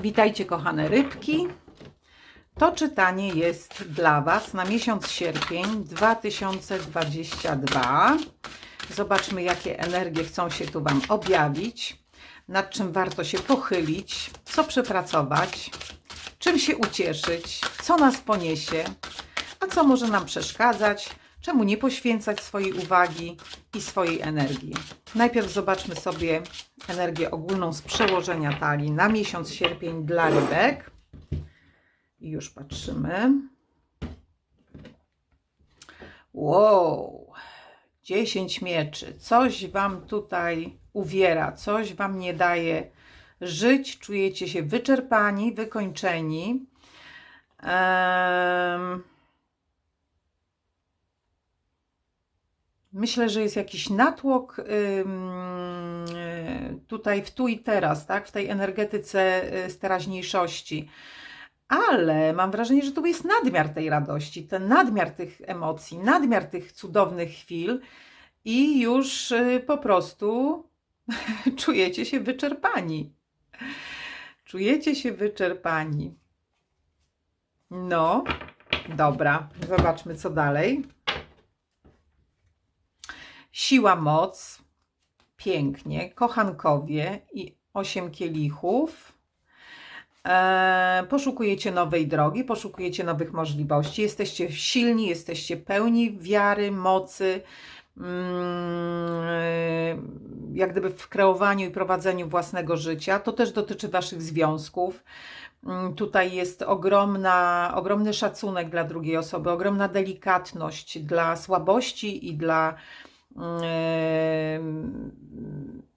Witajcie, kochane rybki. To czytanie jest dla Was na miesiąc sierpień 2022. Zobaczmy, jakie energie chcą się tu Wam objawić, nad czym warto się pochylić, co przepracować, czym się ucieszyć, co nas poniesie, a co może nam przeszkadzać, czemu nie poświęcać swojej uwagi i swojej energii. Najpierw zobaczmy sobie energię ogólną z przełożenia talii na miesiąc sierpień dla rybek. I już patrzymy. Wow, 10 mieczy. Coś Wam tutaj uwiera, coś Wam nie daje żyć. Czujecie się wyczerpani, wykończeni. Em, Myślę, że jest jakiś natłok y, tutaj w tu i teraz, tak? w tej energetyce y, z teraźniejszości. Ale mam wrażenie, że tu jest nadmiar tej radości, ten nadmiar tych emocji, nadmiar tych cudownych chwil i już y, po prostu czujecie się wyczerpani. Czujecie się wyczerpani. No, dobra, zobaczmy co dalej. Siła, moc, pięknie, kochankowie i osiem kielichów. E, poszukujecie nowej drogi, poszukujecie nowych możliwości. Jesteście silni, jesteście pełni wiary, mocy, mm, jak gdyby w kreowaniu i prowadzeniu własnego życia. To też dotyczy Waszych związków. Mm, Tutaj jest ogromna, ogromny szacunek dla drugiej osoby, ogromna delikatność dla słabości i dla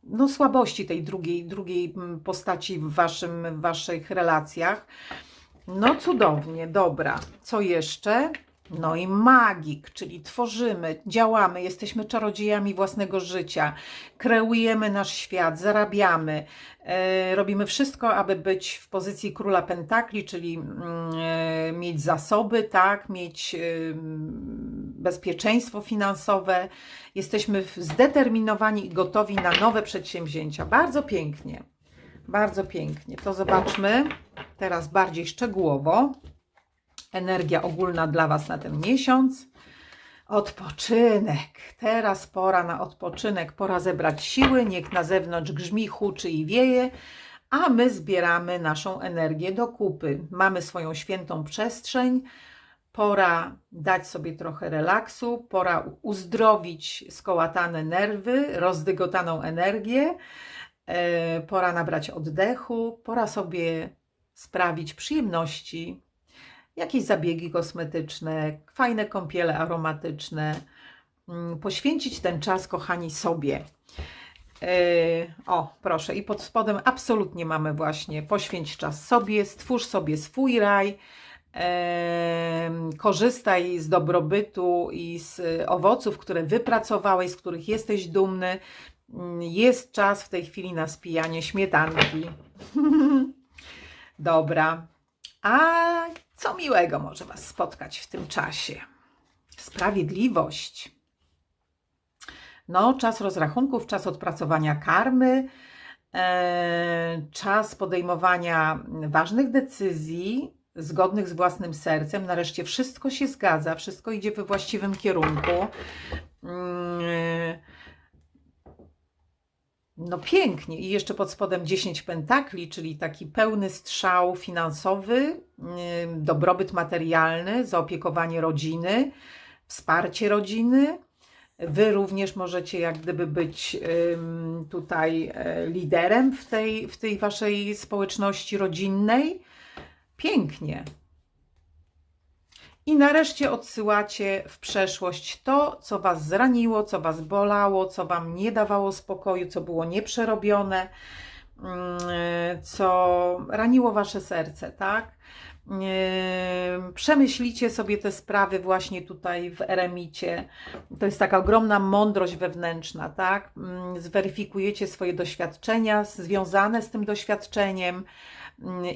no, słabości tej drugiej, drugiej mm, postaci w, waszym, w waszych relacjach. No cudownie, dobra. Co jeszcze? No i magik, czyli tworzymy, działamy, jesteśmy czarodziejami własnego życia, kreujemy nasz świat, zarabiamy, e, robimy wszystko, aby być w pozycji króla pentakli, czyli mm, e, mieć zasoby, tak, mieć e, bezpieczeństwo finansowe. Jesteśmy zdeterminowani i gotowi na nowe przedsięwzięcia. Bardzo pięknie, bardzo pięknie. To zobaczmy teraz bardziej szczegółowo energia ogólna dla Was na ten miesiąc. Odpoczynek. Teraz pora na odpoczynek, pora zebrać siły. Niech na zewnątrz grzmi, huczy i wieje, a my zbieramy naszą energię do kupy. Mamy swoją świętą przestrzeń. Pora dać sobie trochę relaksu, pora uzdrowić skołatane nerwy, rozdygotaną energię. E, Pora nabrać oddechu, pora sobie sprawić przyjemności, jakieś zabiegi kosmetyczne, fajne kąpiele aromatyczne. Mm, Poświęcić ten czas, kochani, sobie. Yy, o, proszę, i pod spodem absolutnie mamy właśnie poświęć czas sobie, stwórz sobie swój raj, em, korzystaj z dobrobytu i z owoców, które wypracowałeś, z których jesteś dumny. Mm, Jest czas w tej chwili na spijanie śmietanki. Dobra. A co miłego może Was spotkać w tym czasie? Sprawiedliwość. No, czas rozrachunków, czas odpracowania karmy, e, czas podejmowania ważnych decyzji zgodnych z własnym sercem. Nareszcie wszystko się zgadza, wszystko idzie we właściwym kierunku. Mm, no pięknie. I jeszcze pod spodem 10 pentakli, czyli taki pełny strzał finansowy, dobrobyt materialny, zaopiekowanie rodziny, wsparcie rodziny. Wy również możecie jak gdyby być tutaj e, liderem w tej, w tej waszej społeczności rodzinnej. Pięknie. I nareszcie odsyłacie w przeszłość to, co Was zraniło, co Was bolało, co Wam nie dawało spokoju, co było nieprzerobione, mm, co raniło Wasze serce, tak? Yy, Przemyślicie sobie te sprawy właśnie tutaj w eremicie. To jest taka ogromna mądrość wewnętrzna, tak? Mm, Zweryfikujecie swoje doświadczenia związane z tym doświadczeniem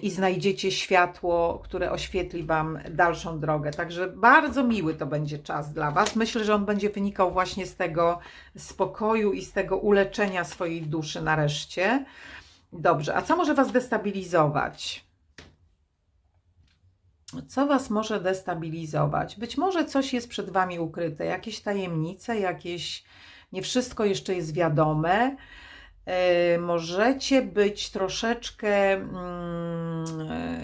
i znajdziecie światło, które oświetli Wam dalszą drogę. Także bardzo miły to będzie czas dla Was. Myślę, że on będzie wynikał właśnie z tego spokoju i z tego uleczenia swojej duszy nareszcie. Dobrze, a co może Was destabilizować? Co Was może destabilizować? Być może coś jest przed Wami ukryte, jakieś tajemnice, jakieś. Nie wszystko jeszcze jest wiadome. E, możecie być troszeczkę mm,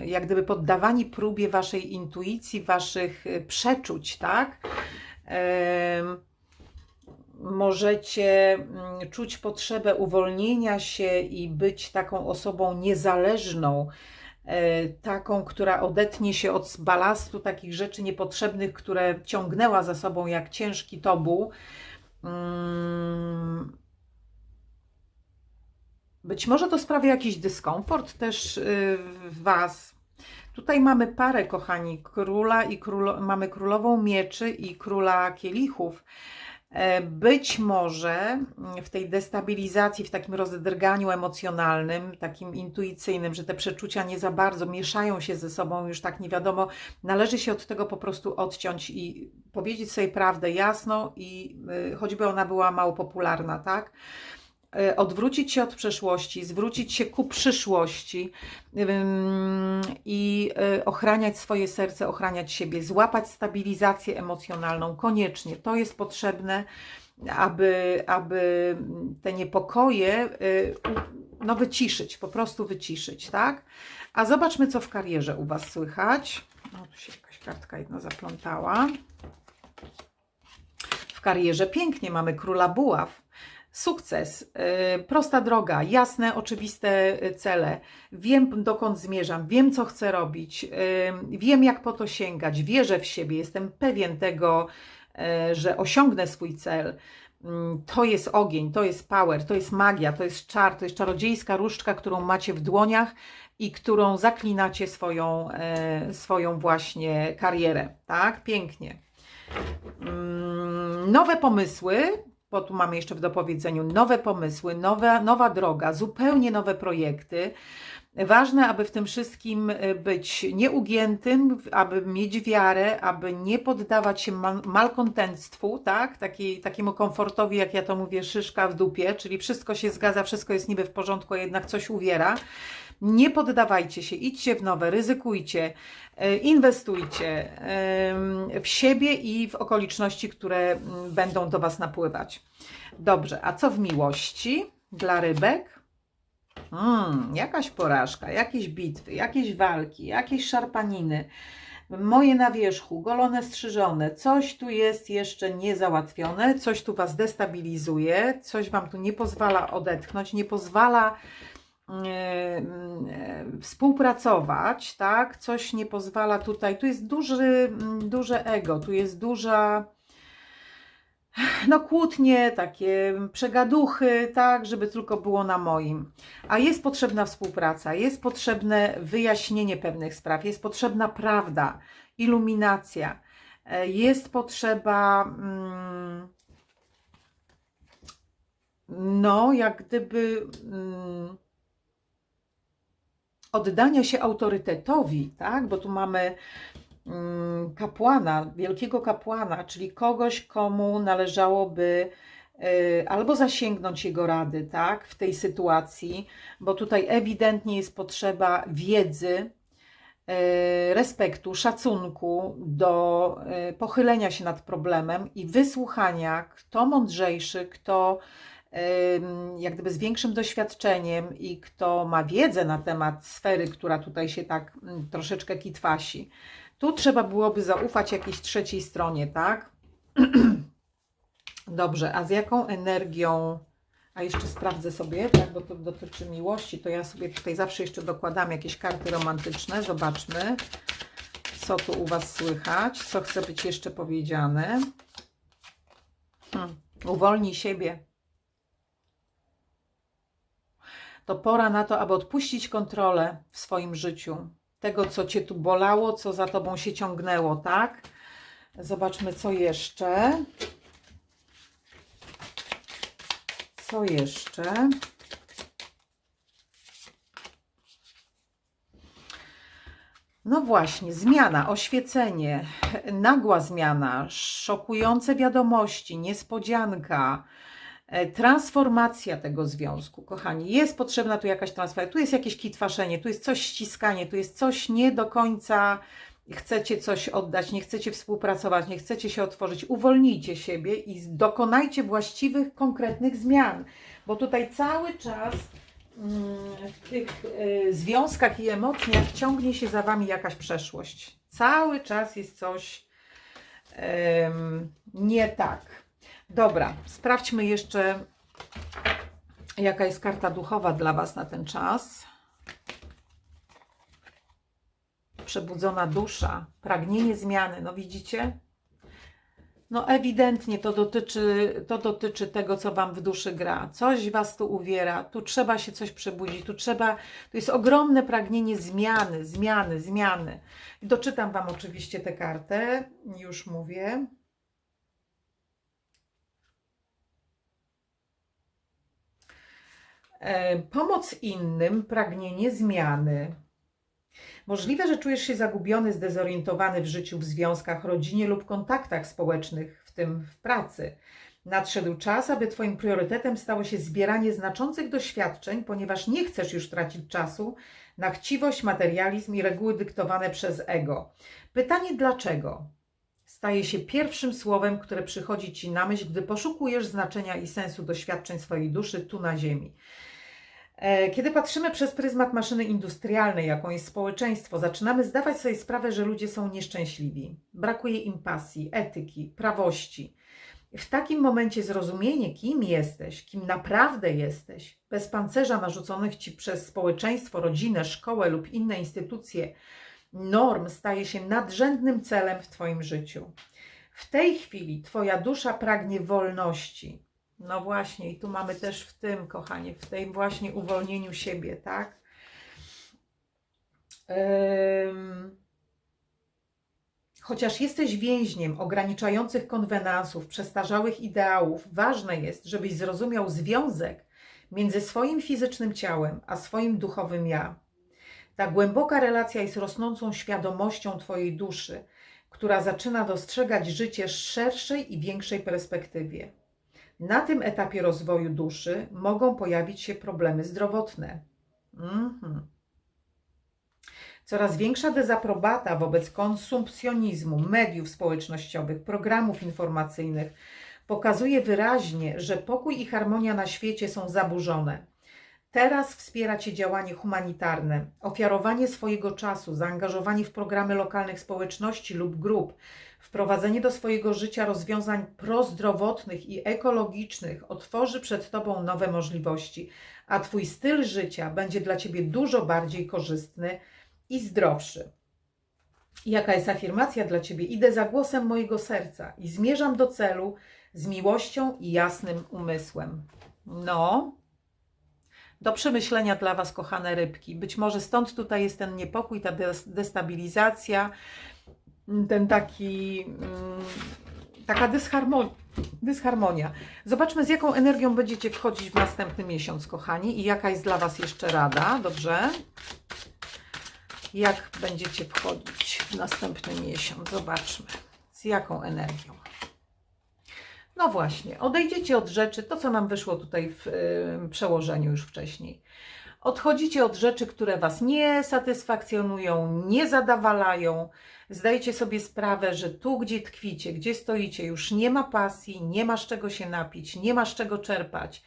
jak gdyby poddawani próbie Waszej intuicji, Waszych e, przeczuć, tak? E, możecie mm, czuć potrzebę uwolnienia się i być taką osobą niezależną, taką, która odetnie się od balastu takich rzeczy niepotrzebnych, które ciągnęła za sobą jak ciężki tobuł. Być może to sprawia jakiś dyskomfort też y, w Was. Tutaj mamy parę, kochani, króla i królo, mamy królową mieczy i króla kielichów. E, Być może mm, w tej destabilizacji, w takim rozdrganiu emocjonalnym, takim intuicyjnym, że te przeczucia nie za bardzo mieszają się ze sobą, już tak nie wiadomo, należy się od tego po prostu odciąć i powiedzieć sobie prawdę jasno i y, choćby ona była mało popularna, tak? E, Odwrócić się od przeszłości, zwrócić się ku przyszłości i y, ochraniać swoje serce, ochraniać siebie, złapać stabilizację emocjonalną koniecznie. To jest potrzebne, aby, aby te niepokoje u- no, wyciszyć, po prostu wyciszyć, tak? A zobaczmy, co w karierze u Was słychać. O, tu się jakaś kartka jedna zaplątała. W karierze pięknie mamy króla buław. Sukces, yy, prosta droga, jasne, oczywiste y, cele. Wiem, dokąd zmierzam, wiem, co chcę robić, yy, wiem, jak po to sięgać, wierzę w siebie, jestem pewien tego, że osiągnę swój cel. Mm, To jest ogień, to jest power, to jest magia, to jest czar, to jest czarodziejska różdżka, którą macie w dłoniach i którą zaklinacie swoją, e, swoją właśnie karierę. Tak, pięknie. Mm, Nowe pomysły, bo tu mamy jeszcze w dopowiedzeniu nowe pomysły, nowe, nowa droga, zupełnie nowe projekty. Ważne, aby w tym wszystkim y, być nieugiętym, aby mieć wiarę, aby nie poddawać się mal- malkontentstwu, tak? Taki, takiemu komfortowi, jak ja to mówię, szyszka w dupie, czyli wszystko się zgadza, wszystko jest niby w porządku, a jednak coś uwiera. Nie poddawajcie się, idźcie w nowe, ryzykujcie, e, inwestujcie w siebie i w okoliczności, które będą do Was napływać. Dobrze, a co w miłości dla rybek? Mm, jakaś porażka, jakieś bitwy, jakieś walki, jakieś szarpaniny. Moje na wierzchu, golone, strzyżone, coś tu jest jeszcze niezałatwione, coś tu Was destabilizuje, coś Wam tu nie pozwala odetchnąć, nie pozwala współpracować, tak? Coś nie pozwala tutaj. Tu jest duży, duże ego, tu jest duża no kłótnie, takie przegaduchy, tak, żeby tylko było na moim. A jest potrzebna współpraca, jest potrzebne wyjaśnienie pewnych spraw, jest potrzebna prawda, iluminacja, e, jest potrzeba mm, no, jak gdyby mm, oddania się autorytetowi, tak, bo tu mamy mm, kapłana, wielkiego kapłana, czyli kogoś, komu należałoby y, albo zasięgnąć jego rady, tak, w tej sytuacji, bo tutaj ewidentnie jest potrzeba wiedzy, y, respektu, szacunku do y, pochylenia się nad problemem i wysłuchania, kto mądrzejszy, kto jak gdyby z większym doświadczeniem i kto ma wiedzę na temat sfery, która tutaj się tak mm, troszeczkę kitwasi. Tu trzeba byłoby zaufać jakiejś trzeciej stronie, tak? Dobrze, a z jaką energią? A jeszcze sprawdzę sobie, tak, bo to dotyczy miłości, to ja sobie tutaj zawsze jeszcze dokładam jakieś karty romantyczne. Zobaczmy, co tu u Was słychać, co chce być jeszcze powiedziane. Hmm. Uwolnij siebie. To pora na to, aby odpuścić kontrolę w swoim życiu. Tego, co Cię tu bolało, co za Tobą się ciągnęło, tak? Zobaczmy, co jeszcze. Co jeszcze? No właśnie, zmiana, oświecenie, nagła zmiana, szokujące wiadomości, niespodzianka, transformacja tego związku, kochani. Jest potrzebna tu jakaś transformacja, tu jest jakieś kitwaszenie, tu jest coś ściskanie, tu jest coś nie do końca chcecie coś oddać, nie chcecie współpracować, nie chcecie się otworzyć, uwolnijcie siebie i dokonajcie właściwych, konkretnych zmian, bo tutaj cały czas mm, w tych y, związkach i emocjach ciągnie się za wami jakaś przeszłość. Cały czas jest coś em, nie tak. Dobra, sprawdźmy jeszcze, jaka jest karta duchowa dla Was na ten czas. Przebudzona dusza, pragnienie zmiany. No widzicie? No ewidentnie to dotyczy, to dotyczy tego, co Wam w duszy gra. Coś Was tu uwiera, tu trzeba się coś przebudzić, tu trzeba, tu jest ogromne pragnienie zmiany, zmiany, zmiany. Doczytam Wam oczywiście tę kartę, już mówię. Pomoc innym, pragnienie zmiany. Możliwe, że czujesz się zagubiony, zdezorientowany w życiu, w związkach, rodzinie lub kontaktach społecznych, w tym w pracy. Nadszedł czas, aby Twoim priorytetem stało się zbieranie znaczących doświadczeń, ponieważ nie chcesz już tracić czasu na chciwość, materializm i reguły dyktowane przez ego. Pytanie dlaczego? Staje się pierwszym słowem, które przychodzi Ci na myśl, gdy poszukujesz znaczenia i sensu doświadczeń swojej duszy tu na Ziemi. E, Kiedy patrzymy przez pryzmat maszyny industrialnej, jaką jest społeczeństwo, zaczynamy zdawać sobie sprawę, że ludzie są nieszczęśliwi. Brakuje im pasji, etyki, prawości. W takim momencie zrozumienie, kim jesteś, kim naprawdę jesteś, bez pancerza narzuconych ci przez społeczeństwo, rodzinę, szkołę lub inne instytucje, norm staje się nadrzędnym celem w Twoim życiu. W tej chwili Twoja dusza pragnie wolności, no właśnie, i tu mamy też w tym, kochanie, w tym właśnie uwolnieniu siebie, tak? Ym... Chociaż jesteś więźniem ograniczających konwenansów, przestarzałych ideałów, ważne jest, żebyś zrozumiał związek między swoim fizycznym ciałem a swoim duchowym ja. Ta głęboka relacja jest rosnącą świadomością Twojej duszy, która zaczyna dostrzegać życie z szerszej i większej perspektywie. Na tym etapie rozwoju duszy mogą pojawić się problemy zdrowotne. Mhm. Coraz większa dezaprobata wobec konsumpcjonizmu, mediów społecznościowych, programów informacyjnych pokazuje wyraźnie, że pokój i harmonia na świecie są zaburzone. Teraz wspiera Cię działanie humanitarne, ofiarowanie swojego czasu, zaangażowanie w programy lokalnych społeczności lub grup, wprowadzenie do swojego życia rozwiązań prozdrowotnych i ekologicznych otworzy przed Tobą nowe możliwości, a Twój styl życia będzie dla Ciebie dużo bardziej korzystny i zdrowszy. Jaka jest afirmacja dla Ciebie? Idę za głosem mojego serca i zmierzam do celu z miłością i jasnym umysłem. No, do przemyślenia dla Was, kochane rybki. Być może stąd tutaj jest ten niepokój, ta destabilizacja, ten taki, mm, taka dysharmonia, dysharmonia. Zobaczmy, z jaką energią będziecie wchodzić w następny miesiąc, kochani, i jaka jest dla Was jeszcze rada, dobrze? Jak będziecie wchodzić w następny miesiąc? Zobaczmy, z jaką energią. No właśnie, odejdziecie od rzeczy, to co nam wyszło tutaj w y, przełożeniu już wcześniej. Odchodzicie od rzeczy, które Was nie satysfakcjonują, nie zadawalają. Zdajecie sobie sprawę, że tu, gdzie tkwicie, gdzie stoicie, już nie ma pasji, nie ma z czego się napić, nie ma z czego czerpać,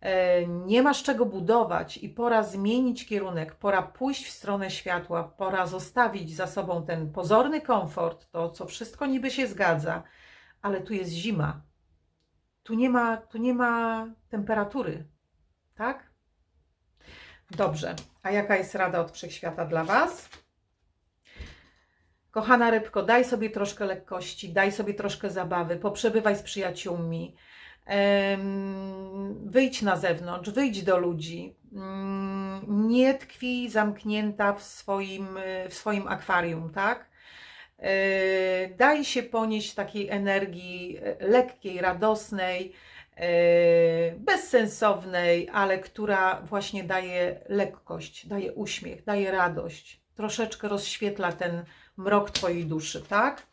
e, nie ma z czego budować i pora zmienić kierunek, pora pójść w stronę światła, pora zostawić za sobą ten pozorny komfort, to co wszystko niby się zgadza, ale tu jest zima. Tu nie ma, tu nie ma temperatury, tak? Dobrze, a jaka jest rada od wszechświata dla Was? Kochana rybko, daj sobie troszkę lekkości, daj sobie troszkę zabawy, poprzebywaj z przyjaciółmi, wyjdź na zewnątrz, wyjdź do ludzi. Mm, Nie tkwi zamknięta w swoim, w swoim akwarium, tak? E, Daj się ponieść takiej energii lekkiej, radosnej, bezsensownej, ale która właśnie daje lekkość, daje uśmiech, daje radość, troszeczkę rozświetla ten mrok Twojej duszy, tak?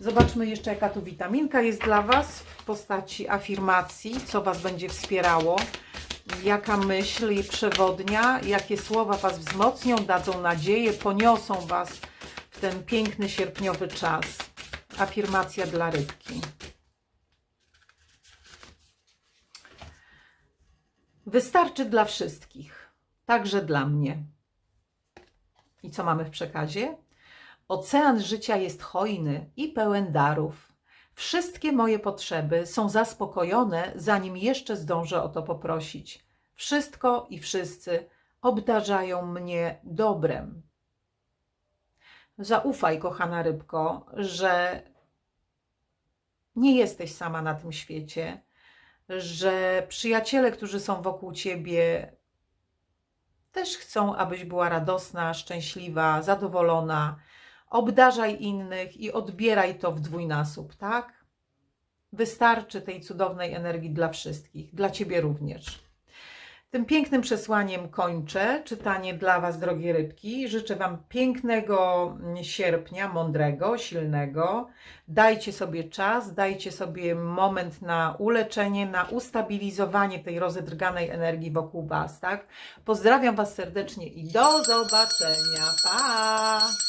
Zobaczmy jeszcze, jaka tu witaminka jest dla Was w postaci afirmacji, co Was będzie wspierało, jaka myśl i przewodnia, jakie słowa Was wzmocnią, dadzą nadzieję, poniosą Was w ten piękny sierpniowy czas. Afirmacja dla rybki. Wystarczy dla wszystkich, także dla mnie. I co mamy w przekazie? Ocean życia jest hojny i pełen darów. Wszystkie moje potrzeby są zaspokojone, zanim jeszcze zdążę o to poprosić. Wszystko i wszyscy obdarzają mnie dobrem. Zaufaj, kochana rybko, że nie jesteś sama na tym świecie, że przyjaciele, którzy są wokół ciebie, też chcą, abyś była radosna, szczęśliwa, zadowolona. Obdarzaj innych i odbieraj to w dwójnasób, tak? Wystarczy tej cudownej energii dla wszystkich, dla ciebie również. Tym pięknym przesłaniem kończę czytanie dla Was, drogie rybki. Życzę Wam pięknego sierpnia, mądrego, silnego. Dajcie sobie czas, dajcie sobie moment na uleczenie, na ustabilizowanie tej rozedrganej energii wokół Was, tak? Pozdrawiam Was serdecznie i do zobaczenia. Pa!